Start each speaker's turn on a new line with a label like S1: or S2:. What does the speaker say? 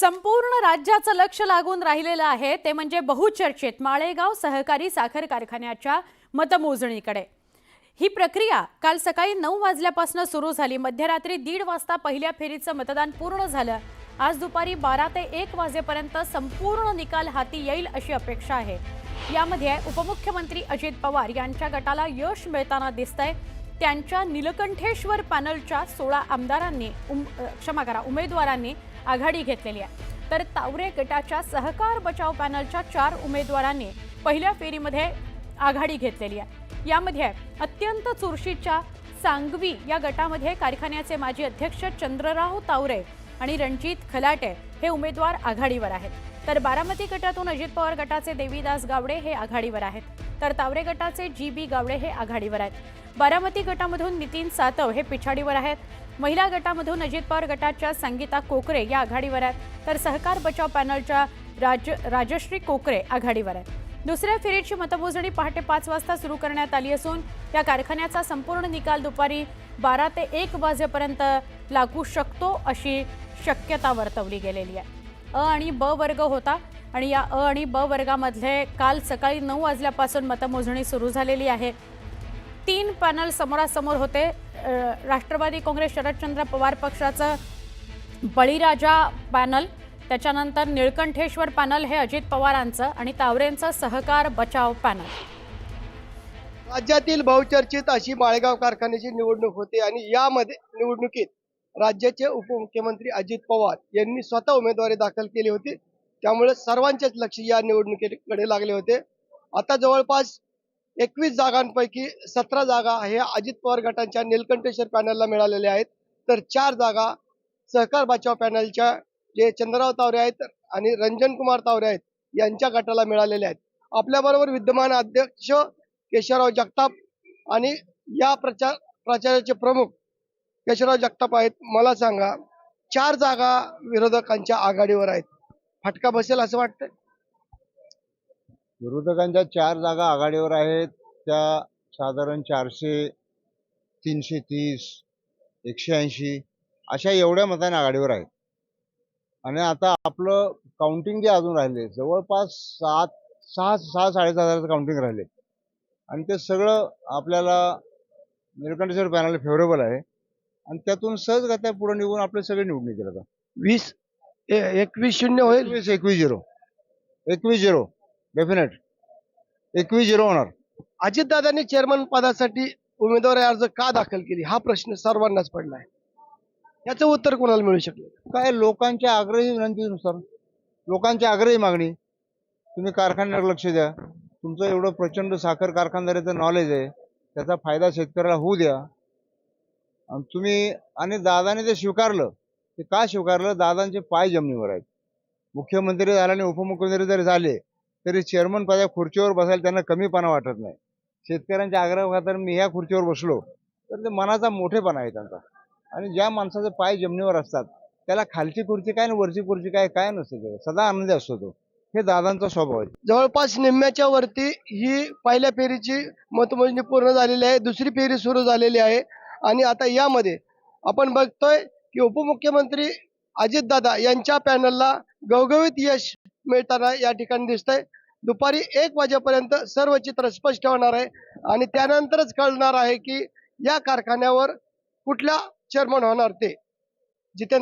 S1: संपूर्ण राज्याचं लक्ष लागून राहिलेलं आहे. ते म्हणजे बहुचर्चित माळेगाव सहकारी साखर कारखान्याच्या मतमोजणीकडे. ही प्रक्रिया काल सकाळी नऊ वाजल्यापासून सुरू झाली. मध्यरात्री दीड वाजता पहिल्या फेरीचं मतदान पूर्ण झालं. आज दुपारी बारा ते एक वाजेपर्यंत संपूर्ण निकाल हाती येईल अशी अपेक्षा आहे. यामध्ये उपमुख्यमंत्री अजित पवार यांच्या गटाला यश मिळताना दिसतंय. त्यांच्या निलकंठेश्वर पॅनलच्या सोळा आमदारांनी उम क्षमा करा उमेदवारांनी आघाडी घेतलेली आहे. तर तावरे गटाच्या सहकार बचाव पॅनलच्या चार उमेदवारांनी पहिल्या फेरीमध्ये आघाडी घेतलेली आहे. यामध्ये अत्यंत चुरशीच्या सांगवी या गटामध्ये कारखान्याचे माजी अध्यक्ष चंद्रराव तावरे आणि रणजित खलाटे हे उमेदवार आघाडीवर आहेत. तर बारामती गटातून अजित पवार गटाचे देवीदास गावडे हे आघाडीवर आहेत. तर तावरे गटाचे जी बी गावडे हे आघाडीवर आहेत. बारामती गटामधून नितीन सातव हे पिछाडीवर आहेत. महिला गटामधून अजित पवार गटाच्या संगीता कोकरे या आघाडीवर आहेत. तर सहकार बचाव पॅनलच्या राज राजश्री कोकरे आघाडीवर आहेत. दुसऱ्या फेरीची मतमोजणी पहाटे पाच वाजता सुरू करण्यात आली असून या कारखान्याचा संपूर्ण निकाल दुपारी बारा ते एक वाजेपर्यंत लागू शकतो अशी शक्यता वर्तवली गेलेली आहे. अ आणि ब वर्ग होता आणि या अ आणि ब वर्गामधले काल सकाळी नऊ वाजल्यापासून मतमोजणी सुरू झालेली आहे. तीन पॅनल समोरासमोर होते. राष्ट्रवादी काँग्रेस शरदचंद्र पवार पक्षाचं बळीराजा पॅनल त्याच्यानंतर निळकंठेश्वर पॅनल हे अजित पवारांचं आणि तावरेंचं सहकार बचाव पॅनल
S2: राज्यातील बहुचर्चित अशी माळेगाव कारखान्याची निवडणूक होते आणि यामध्ये निवडणुकीत राज्याचे उपमुख्यमंत्री अजित पवार यांनी स्वतः उमेदवारी दाखल केली होती. त्यामुळे सर्वांचेच लक्ष या निवडणुकीकडे लागले होते. आता जवळपास एकवीस जागांपैकी सतरा जागा हे अजित पवार गटांच्या निलकंठेश्वर पॅनलला मिळालेल्या आहेत. तर चार जागा सहकार बचाव पॅनलच्या जे चंद्रराव तावरे आहेत आणि रंजन कुमार तावरे आहेत यांच्या गटाला मिळालेल्या आहेत. आपल्याबरोबर विद्यमान अध्यक्ष केशवराव जगताप आणि या प्रचार प्रचाराचे प्रमुख यशराव जगताप आहेत? मला सांगा. चार जागा विरोधकांच्या आघाडीवर आहेत. फटका बसेल असं वाटतं
S3: विरोधकांच्या चार जागा आघाडीवर आहेत. त्या साधारण चारशे तीनशे तीस एकशे ऐंशी अशा एवढ्या मताने आघाडीवर आहेत. आणि आता आपलं काउंटिंग जे अजून राहिले जवळपास सात सहा सहा साडेसात हजाराचं काउंटिंग राहिले. आणि ते सगळं आपल्याला निळकंठेश्वर पॅनल फेवरेबल आहे. आणि त्यातून सहजगत्या पुढे निघून आपले सगळे निवडून येतील आता
S2: वीस एकवीस शून्य होईल?
S3: एकवीस एकवीस झिरो. एकवीस झिरो. डेफिनेट एकवीस झिरो होणार.
S2: अजितदादांनी चेअरमन पदासाठी उमेदवारी अर्ज का दाखल केली? हा प्रश्न सर्वांनाच पडला आहे याचं उत्तर कोणाला मिळू शकलं?
S3: काय लोकांच्या आग्रही विनंतीनुसार लोकांची आग्रही मागणी तुम्ही कारखान्यावर लक्ष द्या. तुमचं एवढं प्रचंड साखर कारखानदारीचं नॉलेज आहे. त्याचा फायदा शेतकऱ्याला होऊ द्या. आणि तुम्ही आणि दादाने ते स्वीकारलं ते का स्वीकारलं? दादांचे पाय जमिनीवर आहेत. मुख्यमंत्री झाले आणि उपमुख्यमंत्री जरी झाले तरी चेअरमन पदा खुर्चीवर बसायला त्यांना कमीपणा वाटत नाही. शेतकऱ्यांच्या आग्रहाखातर मी ह्या खुर्चीवर बसलो तर ते मनाचा मोठेपणा आहे त्यांचा. आणि ज्या माणसाचे पाय जमिनीवर असतात त्याला खालची खुर्ची काय आणि वरची खुर्ची काय काय नसते सदा आनंदी असतो तो. हे दादांचा स्वभाव आहे.
S2: जवळपास निम्म्याच्या वरती ही पहिल्या फेरीची मतमोजणी पूर्ण झालेली आहे. दुसरी फेरी सुरू झालेली आहे. आणि आता यामध्ये आपण बघतोय की उपमुख्यमंत्री अजितदादा यांच्या पॅनलला गवगवीत यश मिळताना या ठिकाणी दिसतंय. दुपारी एक वाजेपर्यंत सर्व चित्र स्पष्ट होणार आहे आणि त्यानंतरच कळणार आहे की या कारखान्यावर कुठल्या चेअरमन होणार ते. जिथे